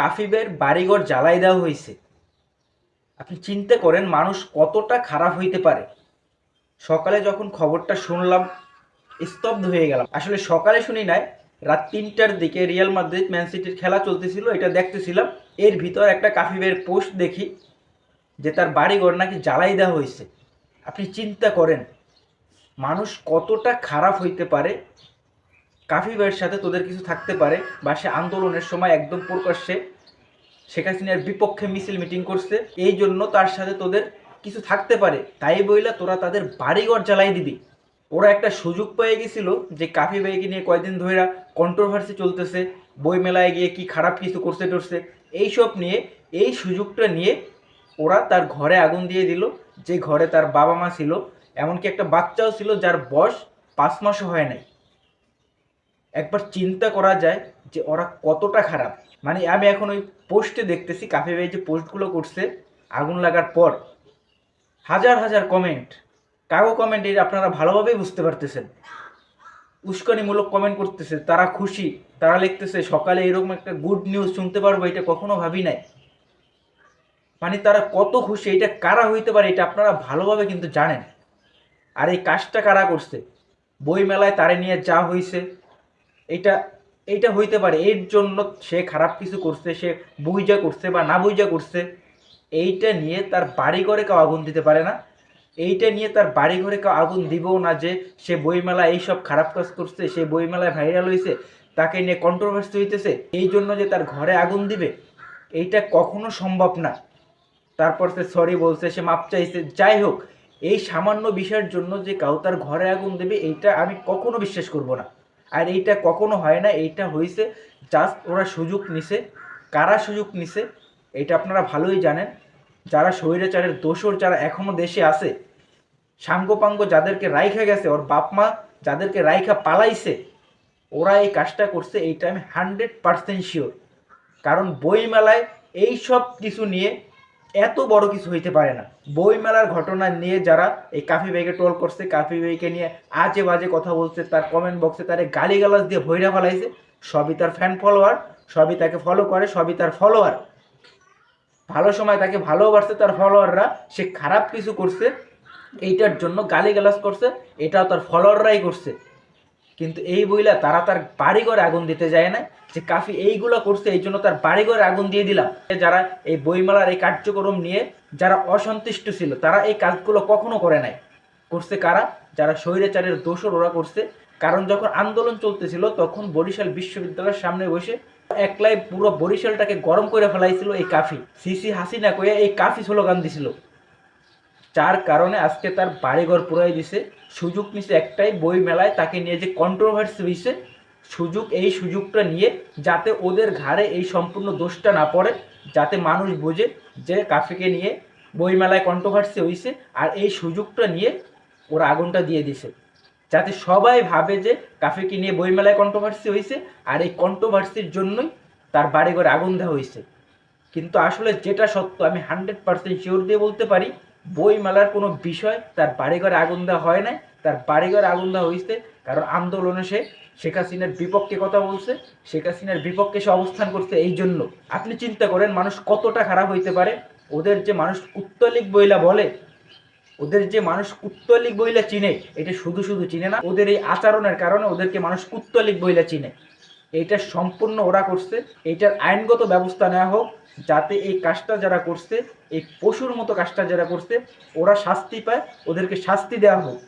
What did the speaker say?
কাফিবের বাড়িঘর জ্বালাই দেওয়া হয়েছে। আপনি চিন্তা করেন, মানুষ কতটা খারাপ হইতে পারে। সকালে যখন খবরটা শুনলাম, স্তব্ধ হয়ে গেলাম। আসলে সকালে শুনি নাই, রাত তিনটার দিকে রিয়াল মাদ্রিদ, ম্যান সিটির খেলা চলতেছিল, এটা দেখতেছিলাম। এর ভিতর একটা কাফিবের পোস্ট দেখি, যে তার বাড়িঘর নাকি জ্বালাই দেওয়া হয়েছে। আপনি চিন্তা করেন, মানুষ কতটা খারাপ হইতে পারে কাফিবের সাথে তোদের কিছু থাকতে পারে বা সে আন্দোলনের সময় একদম প্রকাশ্যে শেখ হাসিনার বিপক্ষে মিছিল মিটিং করছে, এই জন্য তার সাথে তোদের কিছু থাকতে পারে। তাই বইলা তোরা তাদের বাড়িঘর জ্বালাই দিবি। ওরা একটা সুযোগ পেয়ে গেছিল যে কাফি ভাইকে নিয়ে কয়দিন ধরে কন্ট্রোভার্সি চলতেছে বই মেলায় গিয়ে কি খারাপ কিছু করছে টরছে, এইসব নিয়ে, এই সুযোগটা নিয়ে ওরা তার ঘরে আগুন দিয়ে দিল, যে ঘরে তার বাবা মা ছিল, এমনকি একটা বাচ্চাও ছিল যার বয়স পাঁচ মাসও হয় নাই। একবার চিন্তা করা যায় যে ওরা কতটা খারাপ। মানে আমি এখন ওই পোস্টে দেখতেছি কাফে ভাই যে পোস্টগুলো করছে, আগুন লাগার পর। হাজার হাজার কমেন্ট কাগো কমেন্ট এই আপনারা ভালোভাবেই বুঝতে পারতেছেন। উস্কানিমূলক কমেন্ট করতেছে, তারা খুশি, তারা লিখতেছে, সকালে এরকম একটা গুড নিউজ শুনতে পারব, এটা কখনো ভাবি নাই। মানে তারা কত খুশি, এটা কারা হইতে পারে, এটা আপনারা ভালোভাবে কিন্তু জানেন। আর এই কাজটা কারা করছে? বই মেলায় তারে নিয়ে যা হয়েছে এটা এইটা হইতে পারে। এর জন্য সে খারাপ কিছু করছে, সে বুঝা করছে বা না বুঝা করছে, এইটা নিয়ে তার বাড়ি ঘরে কেউ আগুন দিতে পারে না। এইটা নিয়ে তার বাড়ি ঘরে কেউ আগুন দিবেও না যে সে বইমেলা এইসব খারাপ কাজ করছে, সে বইমেলায় ভাইরাল হয়েছে তাকে নিয়ে কন্ট্রোভার্সি হইতেছে, এই জন্য যে তার ঘরে আগুন দিবে, এইটা কখনো সম্ভব না। তারপর সে সরি বলছে, সে মাপ চাইছে। যাই হোক, এই সামান্য বিষয়ের জন্য যে কাউ তার ঘরে আগুন দেবে, এইটা আমি কখনো বিশ্বাস করব না। আর এইটা কখনো হয় না, এইটা হয়েছে জাস্ট ওরা সুযোগ নিছে। কারা সুযোগ নিছে এটা আপনারা ভালোই জানেন। যারা স্বৈরাচারের দোসর যারা এখনও দেশে আছে, সাঙ্গপাঙ্গ যাদেরকে রাইখা গেছে, ওর বাপ মা যাদেরকে রাইখা পালাইছে, ওরা এই কাজটা করছে, এইটা আমি হান্ড্রেড পার্সেন্ট শিওর কারণ বইমেলায় এই সব কিছু নিয়ে এত বড় কিছু হইতে পারে না। বইমেলার ঘটনা নিয়ে যারা এই কাফি ভাইকে টোল করছে, কাফি ভাইকে নিয়ে আজে বাজে কথা বলছে, তার কমেন্ট বক্সে তারে গালিগালাজ দিয়ে ভৈরা ফেলাইছে, সবই তার ফ্যান ফলোয়ার সবই তাকে ফলো করে, সবই তার ফলোয়ার ভালো সময় তাকে ভালোবাসছে তার ফলোয়াররা সে খারাপ কিছু করছে, এইটার জন্য গালিগালাজ করছে, এটাও তার ফলোয়াররাই করছে। কিন্তু এই বইলা তারা তার বাড়িঘরে আগুন দিতে যায় না। যে কাফি এইগুলো করছে, এই জন্য তার বাড়িঘরে আগুন দিয়ে দিলাম। যারা এই বইমেলার এই কার্যক্রম নিয়ে যারা অসন্তুষ্ট ছিল, তারা এই কাজগুলো কখনো করে নাই। করছে কারা? যারা স্বৈরাচারের দোষর ওরা করছে। কারণ যখন আন্দোলন চলতেছিল, তখন বরিশাল বিশ্ববিদ্যালয়ের সামনে বসে একলাই পুরো বরিশালটাকে গরম করে ফেলাইছিল এই কাফি। সিসি হাসিনা কয়ে এই কাফি স্লোগান দিছিল। যার কারণে আজকে তার বাড়িঘর পুরাই দিছে। সুযোগ নিছে একটাই বই মেলায় তাকে নিয়ে যে কন্ট্রোভার্সি হয়েছে সুযোগ, এই সুযোগটা নিয়ে যাতে ওদের ঘাড়ে এই সম্পূর্ণ দোষটা না পড়ে, যাতে মানুষ বোঝে যে কাফিকে নিয়ে বই মেলায় কন্ট্রোভার্সি হয়েছে আর এই সুযোগটা নিয়ে ওরা আগুনটা দিয়ে দিছে। যাতে সবাই ভাবে যে কাফিকে নিয়ে বইমেলায় কন্ট্রোভার্সি হয়েছে আর এই কন্ট্রোভার্সির জন্যই তার বাড়িঘরে আগুন দেওয়া হয়েছে কিন্তু আসলে যেটা সত্য আমি হান্ড্রেড পার্সেন্ট শিওর দিয়ে বলতে পারি বই মেলার কোনো বিষয়, তার বাড়িঘরে আগুন দেওয়া হয় নাই, তার বাড়িঘরে আগুন দেওয়া হয়েছে, কারণ আন্দোলনে সে শেখ হাসিনার বিপক্ষে কথা বলছে, শেখ হাসিনার বিপক্ষে সে অবস্থান করছে এই জন্য। আপনি চিন্তা করেন, মানুষ কতটা খারাপ হইতে পারে? ওদের যে মানুষ কুত্তলিক বইলা বলে, ওদের যে মানুষ কুত্তলিক বইলা চিনে, এটা শুধু শুধু চিনে না, ওদের এই আচরণের কারণে ওদেরকে মানুষ কুত্তলিক বইলা চিনে। এটা সম্পূর্ণ ওরা করছে। এটার আইনগত ব্যবস্থা নেওয়া হোক, যাতে এই কাজটা যারা করছে, এই পশুর মতো কাজটা যারা করছে, ওরা শাস্তি পায়, ওদেরকে শাস্তি দেওয়া হোক।